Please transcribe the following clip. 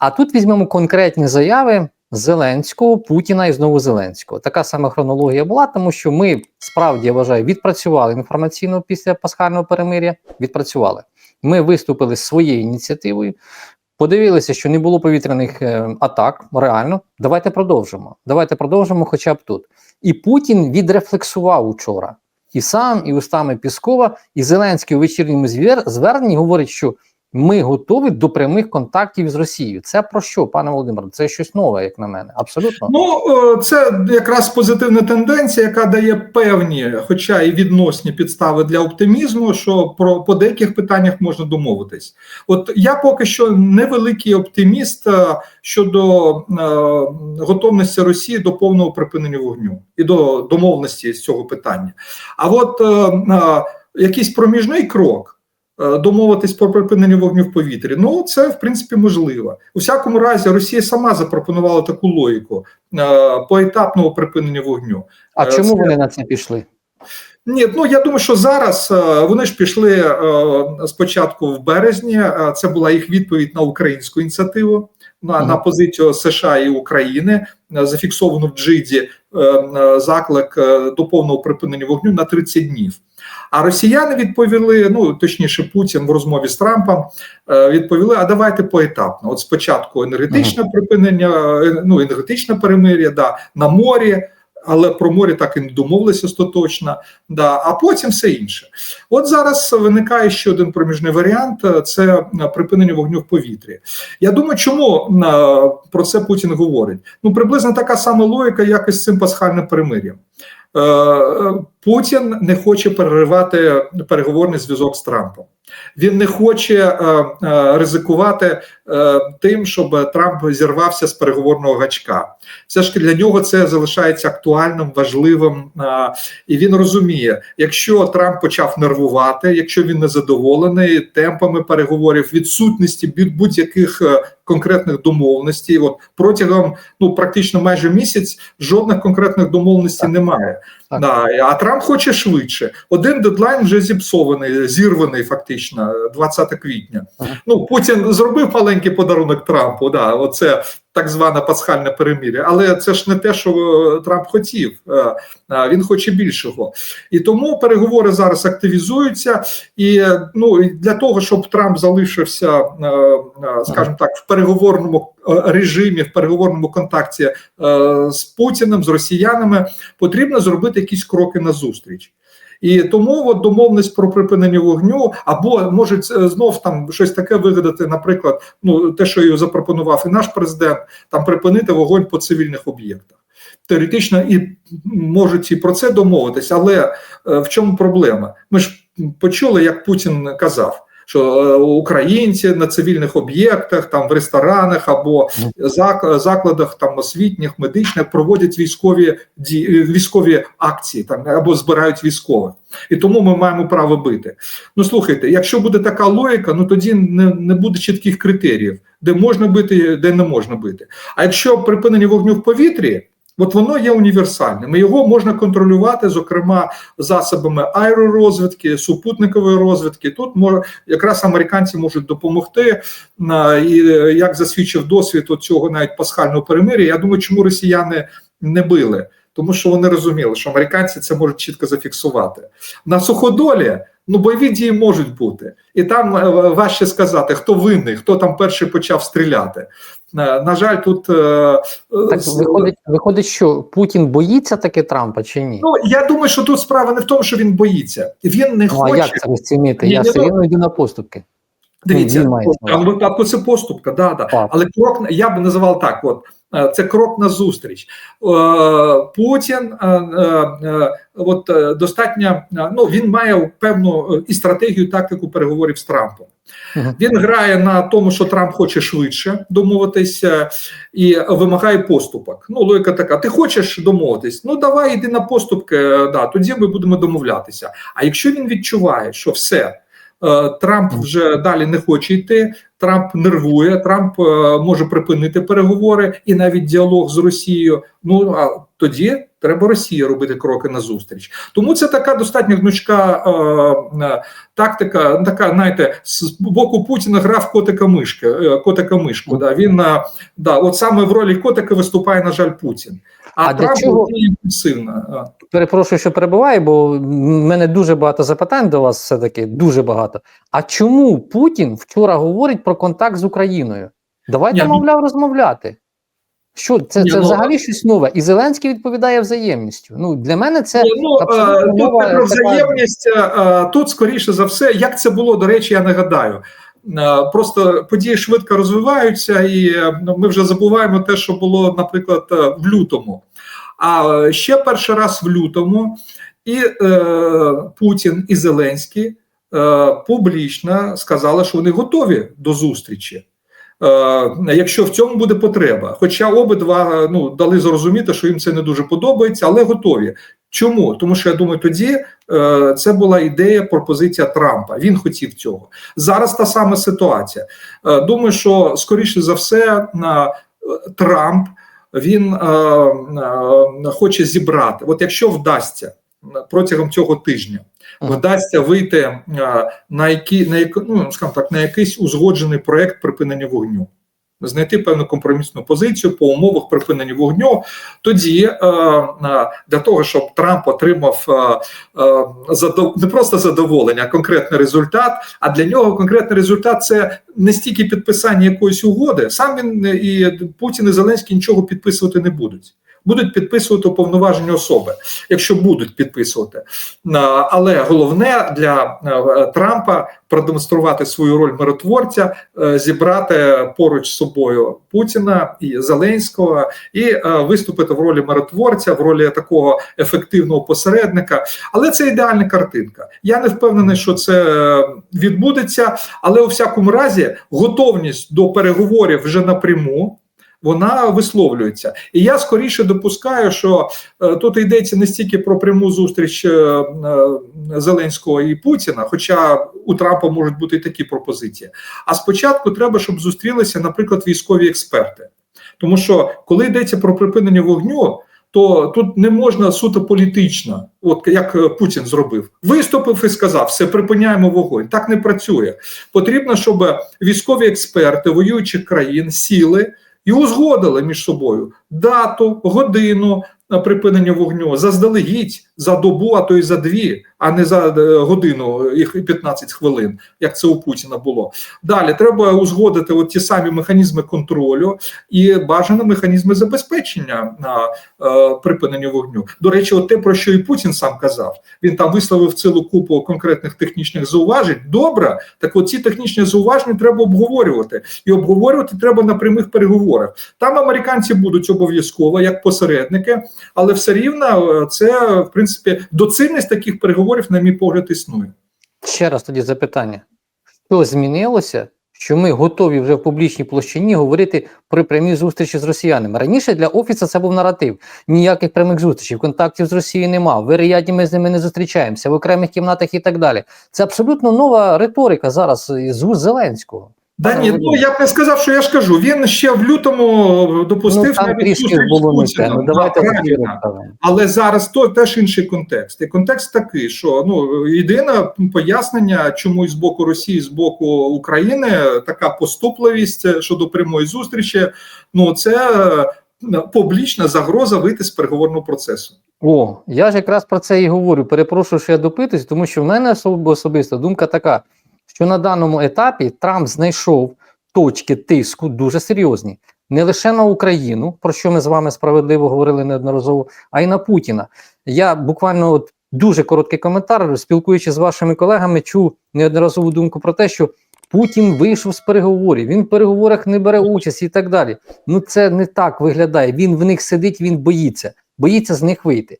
А тут візьмемо конкретні заяви Зеленського, Путіна і знову Зеленського. Така сама хронологія була, тому що ми справді я вважаю відпрацювали інформаційно після пасхального перемиря. Відпрацювали. Ми виступили своєю ініціативою. Подивилися, що не було повітряних е, атак. Реально, давайте продовжимо. Давайте продовжимо, хоча б тут. І Путін відрефлексував учора. І сам, і устами Піскова, і Зеленський у вечірньому звер- зверненні говорить, що ми готові до прямих контактів з Росією. Це про що, пане Володимире? Це щось нове, як на мене. Абсолютно. Ну, е, це якраз позитивна тенденція, яка дає певні, хоча і відносні підстави для оптимізму, що про по деяких питаннях можна домовитись. От я поки що невеликий оптиміст е, щодо е, готовності Росії до повного припинення вогню і до домовленості з цього питання. А от е, е, якийсь проміжний крок. Е, Домовитись про припинення вогню в повітрі, ну це в принципі можливо. У всякому разі, Росія сама запропонувала таку логіку е, поетапного припинення вогню. а е, чому це- вони на це пішли? Ні, ну я думаю, що зараз вони ж пішли спочатку в березні. Це була їх відповідь на українську ініціативу, на, Мгм. на позицію США і України, зафіксовану в Джиді заклик до повного припинення вогню на 30 днів. А росіяни відповіли, ну точніше, Путін в розмові з Трампом е, відповіли: а давайте поетапно. От спочатку енергетичне припинення, е, ну енергетичне перемир'я, да, на морі. Але про море так і не домовилися остаточно, да, а потім все інше. От зараз виникає ще один проміжний варіант: е, це припинення вогню в повітрі. Я думаю, чому про це Путін говорить? Ну, приблизно така сама логіка, як і з цим пасхальним перемир'ям. Е, е, Путін не хоче переривати переговорний зв'язок з Трампом. Він не хоче е, е, ризикувати е, тим, щоб Трамп зірвався з переговорного гачка. Все ж таки для нього це залишається актуальним, важливим, е, і він розуміє, якщо Трамп почав нервувати, якщо він не задоволений темпами переговорів, відсутності будь- будь-яких конкретних домовленостей, от протягом ну практично майже місяць жодних конкретних домовленостей немає. Так. Да, а Трамп хоче швидше. Один дедлайн вже зіпсований, зірваний фактично 20 квітня. Ага. Ну Путін зробив маленький подарунок Трампу. Да, оце так зване пасхальне перемир'я. Але це ж не те, що е, Трамп хотів. Е, е, Він хоче більшого. І тому переговори зараз активізуються. І е, ну для того, щоб Трамп залишився, е, е, скажімо так, в переговорному е, режимі, в переговорному контакті е, з Путіним, з росіянами, потрібно зробити якісь кроки назустріч. І тому от домовленість про припинення вогню, або можуть знов там щось таке вигадати, наприклад, ну те, що запропонував і наш президент, там припинити вогонь по цивільних об'єктах. Теоретично і можуть і про це домовитись, але е, в чому проблема? Ми ж почули, як Путін казав. Що е, українці на цивільних об'єктах, там в ресторанах або зак- закладах там освітніх, медичних проводять військові ді- е, військові акції там або збирають військових, і тому ми маємо право бити. Ну слухайте, якщо буде така логіка, ну тоді не, не буде чітких критеріїв, де можна бити, де не можна бити. А якщо припинення вогню в повітрі, от воно є універсальним. Його можна контролювати, зокрема, засобами аеророзвідки, супутникової розвідки. Тут може якраз американці можуть допомогти. І е, як засвідчив досвід цього навіть пасхального перемир'я, я думаю, чому росіяни не били. Тому що вони розуміли, що американці це можуть чітко зафіксувати. На суходолі ну бойові дії можуть бути, і там е, важче сказати, хто винний, хто там перший почав стріляти. Е, На жаль, тут е, Так виходить, виходить, що Путін боїться таки Трампа чи ні? ну я думаю, що тут справа не в тому, що він боїться. Він не Ну, а як це розцінити? Я все рівно йду на поступки. Дивіться, він в даному випадку це поступка, да, да. Так. але крок я би називав так: от е, це крок на зустріч. Е, Путін е, от достатньо ну він має певну і стратегію, і тактику переговорів з Трампом. Він грає на тому, що Трамп хоче швидше домовитися і вимагає поступок. Ну, логіка така: ти хочеш домовитись? Ну давай йди на поступки. Да, тоді ми будемо домовлятися. А якщо він відчуває, що все. Е, Трамп вже далі не хоче йти. Трамп нервує, Трамп е, може припинити переговори і навіть діалог з Росією. Ну а тоді Треба Росія робити кроки назустріч. Тому це така достатньо гнучка е, е, тактика, ну, така, знаєте, з боку Путіна грав котика мишки, е, котика мишку. Да. Він е, да, от саме в ролі котика виступає, на жаль, Путін. А, А Трамп чого-. Е. Перепрошую, що перебуваю, бо в мене дуже багато запитань до вас, все таки дуже багато. А чому Путін вчора говорить про контакт з Україною? Давайте, Ні, ну- мовляв, розмовляти. Що це, це ну, взагалі щось нове? І Зеленський відповідає взаємністю. Ну для мене це ну, абсолютно тут нова не про взаємність, тут скоріше за все, як це було, до речі, я нагадаю. Е, Просто події швидко розвиваються, і ну, ми вже забуваємо те, що було, наприклад, е, в лютому. А е, ще перший раз в лютому і е, Путін і Зеленський е, публічно сказали, що вони готові до зустрічі. Е, якщо в цьому буде потреба. Хоча обидва е, ну, дали зрозуміти, що їм це не дуже подобається, але готові. Чому? Тому що я думаю, тоді е, це була ідея, пропозиція Трампа. Він хотів цього. Зараз та сама ситуація. Думаю, що скоріше за все на Трамп він хоче зібрати. От якщо вдасться протягом цього тижня. Вдасться вийти е, на які на яку- ну, скажімо так, на якийсь узгоджений проект припинення вогню, знайти певну компромісну позицію по умовах припинення вогню. Тоді е, е, для того, щоб Трамп отримав е, е, не просто задоволення, а конкретний результат. А для нього конкретний результат це не стільки підписання якоїсь угоди. Сам він і Путін і Зеленський нічого підписувати не будуть. Будуть підписувати уповноважені особи, якщо будуть підписувати. Але головне для е, Трампа продемонструвати свою роль миротворця, е, зібрати поруч з собою Путіна і Зеленського і е, виступити в ролі миротворця, в ролі такого ефективного посередника. Але це ідеальна картинка. Я не впевнений, що це відбудеться, але у всякому разі готовність до переговорів вже напряму. Вона висловлюється, і я скоріше допускаю, що е, тут йдеться не стільки про пряму зустріч е, е, Зеленського і Путіна, хоча у Трампа можуть бути такі пропозиції. А спочатку треба, щоб зустрілися, наприклад, військові експерти. Тому що коли йдеться про припинення вогню, то тут не можна суто політично, от як Путін зробив, виступив і сказав, все припиняємо вогонь. Так не працює. Потрібно, щоб військові експерти воюючих країн сіли і узгодили між собою дату, годину на припинення вогню. Заздалегідь за добу, а то й за дві, а не за е, годину і 15 хвилин, як це у Путіна було. Далі треба узгодити от ті самі механізми контролю і бажано механізми забезпечення на е, припинення вогню. До речі, от те про що і Путін сам казав. Він там висловив цілу купу конкретних технічних зауважень. Добре, так от ці технічні зауваження треба обговорювати, і обговорювати треба на прямих переговорах. Там американці будуть обов'язково як посередники, але все рівно е, це в принципі доцільність таких переговорів, на мій погляд, існує. Ще раз тоді запитання: що змінилося, що ми готові вже в публічній площині говорити про прямі зустрічі з росіянами? Раніше для офісу це був наратив. Ніяких прямих зустрічей, контактів з Росією нема. В ми з ними не зустрічаємося в окремих кімнатах і так далі. Це абсолютно нова риторика зараз з Зеленського. Да ні, ну я б не сказав, що я ж кажу. Він ще в лютому допустив ну, там навіть зустріч було з те. Ну давайте. Але зараз то теж інший контекст. І контекст такий, що ну єдине пояснення, чому з боку Росії, з боку України така поступливість е, щодо прямої зустрічі. Ну це е, публічна загроза вийти з переговорного процесу. О, я ж якраз про це і говорю. Перепрошую, що я допитуюсь, тому що в мене особ- особиста думка така, що на даному етапі Трамп знайшов точки тиску дуже серйозні. Не лише на Україну, про що ми з вами справедливо говорили неодноразово, а й на Путіна. Я буквально от дуже короткий коментар, спілкуючись з вашими колегами, чув неодноразову думку про те, що Путін вийшов з переговорів, він в переговорах не бере участь і так далі. Ну це не так виглядає. Він в них сидить, він боїться, боїться з них вийти.